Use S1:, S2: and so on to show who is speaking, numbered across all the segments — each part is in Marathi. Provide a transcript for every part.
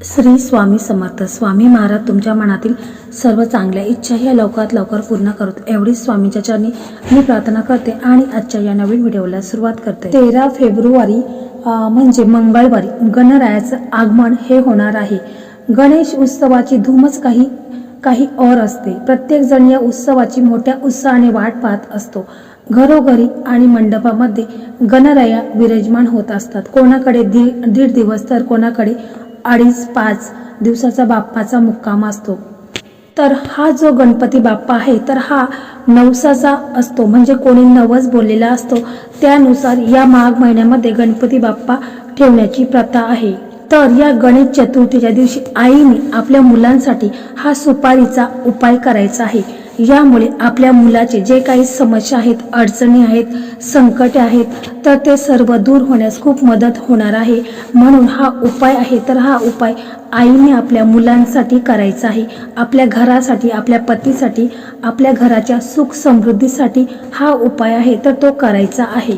S1: श्री स्वामी समर्थ. स्वामी महाराज तुमच्या मनातील सर्व चांगल्या इच्छा ह्या लवकरात लवकर पूर्ण करत. एवढीच स्वामीच्या चरणी मी प्रार्थना करते आणि आजच्या या नवीन व्हिडिओला सुरुवात करते. तेरा फेब्रुवारी म्हणजे मंगळवारी गणरायाचं आगमन हे होणार आहे. गणेश उत्सवाची धूमच काही काही और असते. प्रत्येक जण या उत्सवाची मोठ्या उत्साहाने वाट पाहत असतो. घरोघरी आणि मंडपामध्ये गणराया विराजमान होत असतात. कोणाकडे दीड दीड दिवस तर कोणाकडे अडीच पाच दिवसाचा बाप्पाचा मुक्काम असतो. तर हा जो गणपती बाप्पा आहे तर हा नवसाचा असतो. म्हणजे कोणी नवस बोललेला असतो त्यानुसार या माघ महिन्यामध्ये गणपती बाप्पा ठेवण्याची प्रथा आहे. तर या गणेश चतुर्थीच्या दिवशी आईने आपल्या मुलांसाठी हा सुपारीचा उपाय करायचा आहे. यामुळे आपल्या मुलाचे जे काही समस्या आहेत अडचणी आहेत संकटे आहेत तर ते सर्व दूर होण्यास खूप मदत होणार आहे. म्हणून हा उपाय आहे. तर हा उपाय आईने आपल्या मुलांसाठी करायचा आहे. आपल्या घरासाठी आपल्या पतीसाठी आपल्या घराच्या सुख समृद्धीसाठी हा उपाय आहे. तर तो करायचा आहे.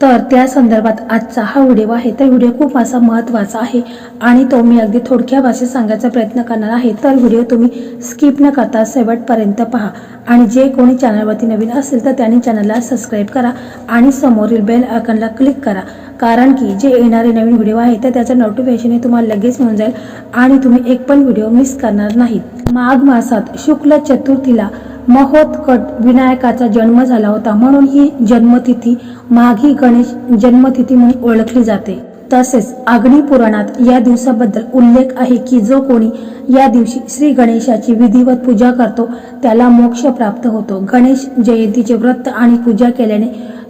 S1: तर त्या संदर्भात आजचा हा व्हिडिओ आहे. तर व्हिडिओ खूप असा महत्त्वाचा आहे आणि तो मी अगदी थोडक्या भाषेत सांगायचा प्रयत्न करणार आहे. तर व्हिडिओ तुम्ही स्किप न करता शेवटपर्यंत पहा. आणि जे कोणी चॅनलवरती नवीन असेल तर त्यांनी चॅनलला सबस्क्राईब करा आणि समोरील बेल आयकनला क्लिक करा. कारण की जे येणारे नवीन व्हिडिओ आहे तर त्याचं नोटिफिकेशन हे तुम्हाला लगेच मिळून जाईल आणि तुम्ही एक पण व्हिडिओ मिस करणार नाहीत माघ मासात शुक्ल चतुर्थीला महोत्कट विनायकाचा जन्म झाला होता म्हणून ही जन्मतिथी माघी गणेश जन्मतिथी म्हणून ओळखली जाते. तसेच अग्निपुराणात या दिवसाबद्दल उल्लेख आहे की जो कोणी या दिवशी श्री गणेशाची विधिवत पूजा करतो त्याला मोक्ष प्राप्त होतो. गणेश जयंतीचे व्रत आणि पूजा केल्याने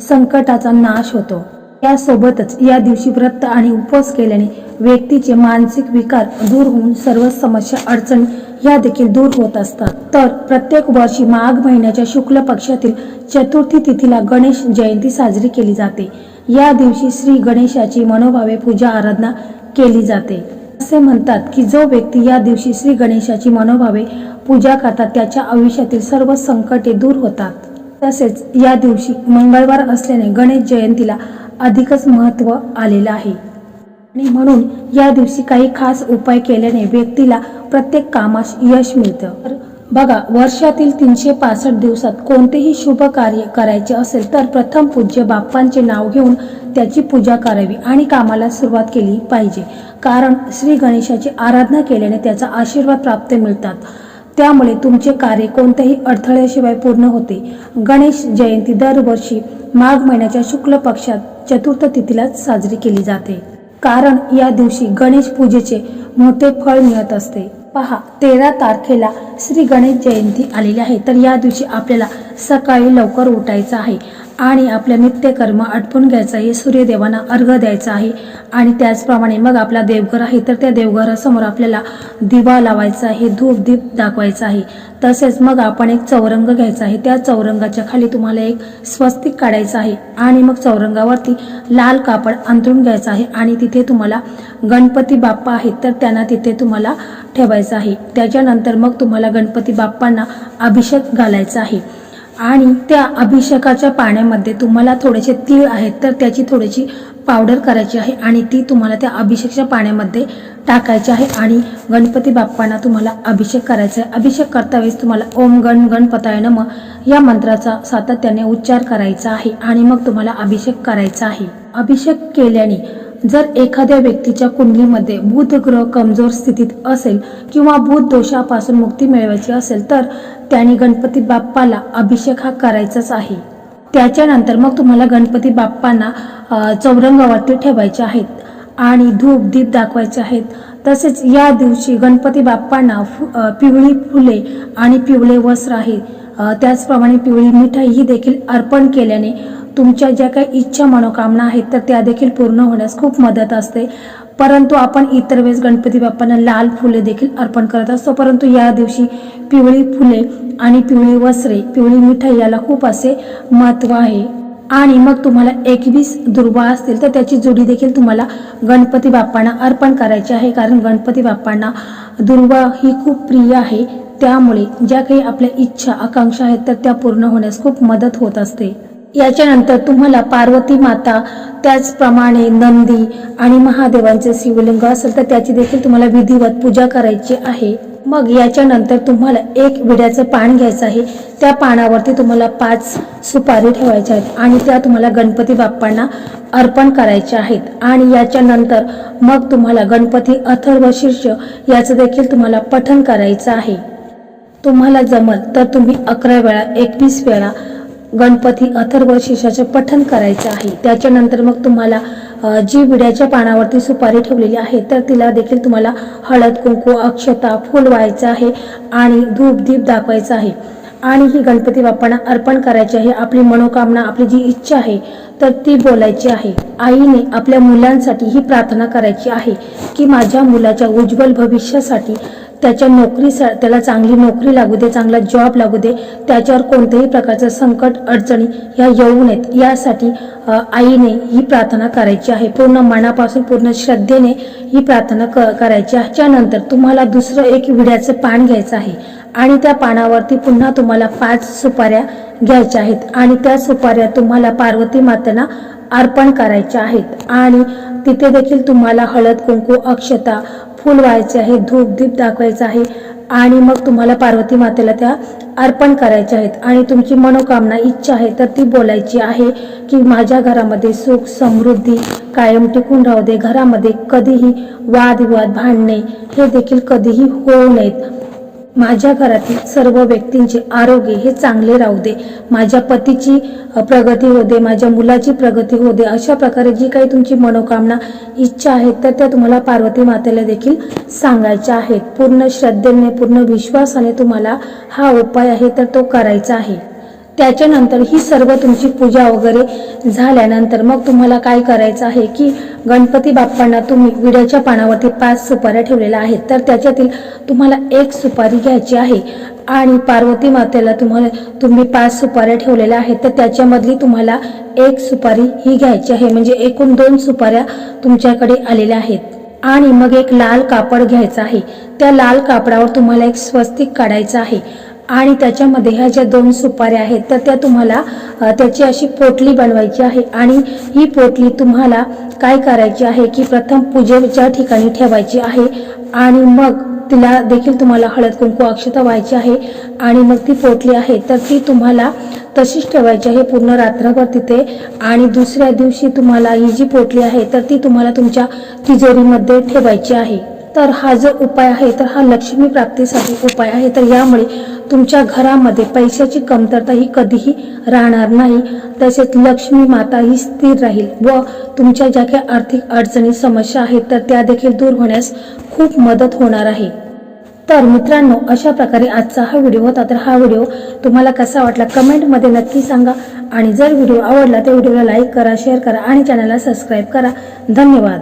S1: संकटाचा नाश होतो. यासोबतच या दिवशी व्रत आणि उपवास केल्याने व्यक्तीचे मानसिक विकार दूर होऊन सर्व समस्या अडचणी या देखील दूर होत असतात. तर प्रत्येक वर्षी माघ महिन्याच्या शुक्ल पक्षातील चतुर्थी तिथीला गणेश जयंती साजरी केली जाते. या दिवशी श्री गणेशाची मनोभावे पूजा आराधना केली जाते. असे म्हणतात की जो व्यक्ती या दिवशी श्री गणेशाची मनोभावे पूजा करतात त्याच्या आयुष्यातील सर्व संकटे दूर होतात. तसेच या दिवशी मंगळवार असल्याने गणेश जयंतीला अधिकच महत्त्व आलेलं आहे. आणि म्हणून या दिवशी काही खास उपाय केल्याने व्यक्तीला प्रत्येक कामास यश मिळतं. तर बघा वर्षातील तीनशे पासष्ट दिवसात कोणतेही शुभ कार्य करायचे असेल तर प्रथम पूज्य बाप्पांचे नाव घेऊन त्याची पूजा करावी आणि कामाला सुरुवात केली पाहिजे. कारण श्री गणेशाची आराधना केल्याने त्याचा आशीर्वाद प्राप्त मिळतात. त्यामुळे तुमचे कार्य कोणत्याही अडथळ्याशिवाय पूर्ण होते. गणेश जयंती दरवर्षी माघ महिन्याच्या शुक्ल पक्षात चतुर्थ तिथीलाच साजरी केली जाते. कारण या दिवशी गणेश पूजेचे मोठे फळ मिळत असते. पहा तेरा तारखेला श्री गणेश जयंती आलेली आहे. तर या दिवशी आपल्याला सकाळी लवकर उठायचं आहे आणि आपलं नित्यकर्म आटपून घ्यायचं आहे सूर्यदेवांना अर्घ द्यायचा आहे आणि त्याचप्रमाणे मग आपला देवघर आहे. तर त्या देवघरासमोर आपल्याला दिवा लावायचा आहे धूप दीप दाखवायचा आहे. तसेच मग आपण एक चौरंग घ्यायचा आहे. त्या चौरंगाच्या खाली तुम्हाला एक स्वस्तिक काढायचं आहे आणि मग चौरंगावरती लाल कापड अंथरून घ्यायचं आहे आणि तिथे तुम्हाला गणपती बाप्पा आहेत तर त्यांना तिथे तुम्हाला ठेवायचं आहे. त्याच्यानंतर मग तुम्हाला गणपती बाप्पांना अभिषेक घालायचा आहे. आणि त्या अभिषेकाच्या पाण्यामध्ये तुम्हाला थोडेसे तीळ आहेत तर त्याची थोडीशी पावडर करायची आहे आणि ती तुम्हाला त्या अभिषेकच्या पाण्यामध्ये टाकायची आहे आणि गणपती बाप्पांना तुम्हाला अभिषेक करायचा आहे. अभिषेक करता वेळेस तुम्हाला ओम गण गणपताय नम या मंत्राचा सातत्याने उच्चार करायचा आहे आणि मग तुम्हाला अभिषेक करायचा आहे. अभिषेक केल्याने जर एखाद्या व्यक्तीच्या कुंडलीमध्ये बुध ग्रह कमजोर स्थितीत असेल किंवा बुध दोषापासून मुक्ती मिळवायची असेल तर त्यांनी गणपती बाप्पाला अभिषेक हा करायचाच आहे. त्याच्यानंतर मग तुम्हाला गणपती बाप्पांना चौरंगावरती ठेवायचे आहेत आणि धूप दीप दाखवायचे आहेत. तसेच या दिवशी गणपती बाप्पांना फु- पिवळी फुले आणि पिवळे वस्त्र आहे. त्याचप्रमाणे पिवळी मिठाई ही देखील अर्पण केल्याने तुमच्या ज्या काही इच्छा मनोकामना आहेत तर त्या देखील पूर्ण होण्यास खूप मदत असते. परंतु आपण इतर वेळेस गणपती बाप्पांना लाल फुले देखील अर्पण करत असतो. परंतु या दिवशी पिवळी फुले आणि पिवळी वस्त्रे पिवळी मिठाई याला खूप असे महत्त्व आहे. आणि मग तुम्हाला एकवीस दुर्वा असतील तर त्याची जोडी देखील तुम्हाला गणपती बाप्पांना अर्पण करायची आहे. कारण गणपती बाप्पांना दुर्वा ही खूप प्रिय आहे. त्यामुळे ज्या काही आपल्या इच्छा आकांक्षा आहेत तर त्या पूर्ण होण्यास खूप मदत होत असते. याच्यानंतर तुम्हाला पार्वती माता त्याचप्रमाणे नंदी आणि महादेवांचे शिवलिंग असेल तर त्याची देखील तुम्हाला विधिवत पूजा करायची आहे. मग याच्यानंतर तुम्हाला एक विड्याचं पान घ्यायचं आहे. त्या पानावरती तुम्हाला पाच सुपारी ठेवायच्या आहेत आणि त्या तुम्हाला गणपती बाप्पांना अर्पण करायच्या आहेत. आणि याच्यानंतर मग तुम्हाला गणपती अथर्व शीर्ष याचं देखील तुम्हाला पठण करायचं आहे. तुम्हाला जमल तर तुम्ही अकरा वेळा एकवीस वेळा गणपती अथर्व शीर्षाचे पठन करायचे आहे. त्याच्यानंतर मग तुम्हाला जी विड्याच्या पानावरती सुपारी ठेवलेली आहे तर तिला देखील तुम्हाला हळद कुंकू अक्षता फूल व्हायचं आहे आणि धूप दीप दाखवायचं आहे. आणि ही गणपती बाप्पांना अर्पण करायची आहे. आपली मनोकामना आपली जी इच्छा आहे तर ती बोलायची आहे. आईने आपल्या मुलांसाठी ही प्रार्थना करायची आहे की माझ्या मुलाच्या उज्ज्वल भविष्यासाठी त्याच्या नोकरी त्याला चांगली नोकरी लागू दे चांगला जॉब लागू दे. त्याच्यावर कोणत्याही प्रकारचं संकट अडचणी ह्या येऊ नयेत. यासाठी आईने ही प्रार्थना करायची आहे. पूर्ण मनापासून पूर्ण श्रद्धेने ही प्रार्थना क करायची आहे. त्यानंतर तुम्हाला दुसरं एक विड्याचं पान घ्यायचं आहे. आणि त्या पानावरती पुन्हा तुम्हाला पाच सुपाऱ्या घ्यायच्या आहेत. आणि त्या सुपाऱ्या तुम्हाला पार्वती मातेला अर्पण करायच्या आहेत. आणि तिथे देखील तुम्हाला हळद कुंकू अक्षता फुल व्हायचे आहे धूप दीप दाखवायचं आहे. आणि मग तुम्हाला पार्वती मातेला त्या अर्पण करायच्या आहेत. आणि तुमची मनोकामना इच्छा आहे तर ती बोलायची आहे की माझ्या घरामध्ये सुख समृद्धी कायम टिकून राहू दे. घरामध्ये कधीही वादविवाद भांडणे हे देखील कधीही होऊ नयेत. माझ्या घरातील सर्व व्यक्तींचे आरोग्य हे चांगले राहू दे. माझ्या पतीची प्रगती होऊ दे माझ्या मुलाची प्रगती होऊ दे अशा प्रकारे जी काही तुमची मनोकामना इच्छा आहेत तर त्या तुम्हाला पार्वती मातेला देखील सांगायच्या आहेत. पूर्ण श्रद्धेने पूर्ण विश्वासाने तुम्हाला हा उपाय आहे तर तो करायचा आहे. त्याच्यानंतर ही सर्व तुमची पूजा वगैरे झाल्यानंतर मग तुम्हाला काय करायचं आहे की गणपती बाप्पांना तुम्ही विड्याच्या पानावरती पाच सुपाऱ्या ठेवलेल्या आहेत. तर त्याच्यातील तुम्हाला एक सुपारी घ्यायची आहे आणि पार्वती मातेला तुम्हाला तुम्ही पाच सुपाऱ्या ठेवलेल्या आहेत. तर त्याच्यामधली तुम्हाला एक सुपारी ही घ्यायची आहे. म्हणजे एकूण दोन सुपाऱ्या तुमच्याकडे आलेल्या आहेत. आणि मग एक लाल कापड घ्यायचं आहे. त्या लाल कापडावर तुम्हाला एक स्वस्तिक काढायचं आहे. आणि त्याच्यामध्ये ह्या ज्या दोन सुपाऱ्या आहेत तर त्या तुम्हाला त्याची अशी पोटली बनवायची आहे. आणि ही पोटली तुम्हाला काय करायची आहे की प्रथम पूजेच्या ठिकाणी ठेवायची आहे आणि मग तिला देखील तुम्हाला हळद कुंकू अक्षता व्हायची आहे आणि मग ती पोटली आहे. तर ती तुम्हाला तशीच ठेवायची आहे पूर्ण रात्रभर तिथे. आणि दुसऱ्या दिवशी तुम्हाला ही जी पोटली आहे तर ती तुम्हाला तुमच्या तिजोरीमध्ये ठेवायची आहे. तर हा जो उपाय आहे तर हा लक्ष्मी प्राप्तीसाठी उपाय आहे. तर यामुळे तुमच्या घरामध्ये पैशाची कमतरता ही कधीही राहणार नाही. तसेच लक्ष्मी माता ही स्थिर राहील व तुमच्या ज्या काही आर्थिक अडचणी समस्या आहेत तर त्या देखील दूर होण्यास खूप मदत होणार आहे. तर मित्रांनो अशा प्रकारे आजचा हा व्हिडिओ होता. तर हा व्हिडिओ तुम्हाला कसा वाटला कमेंटमध्ये नक्की सांगा. आणि जर व्हिडिओ आवडला तर व्हिडिओला लाईक करा शेअर करा आणि चॅनलला सबस्क्राईब करा. धन्यवाद.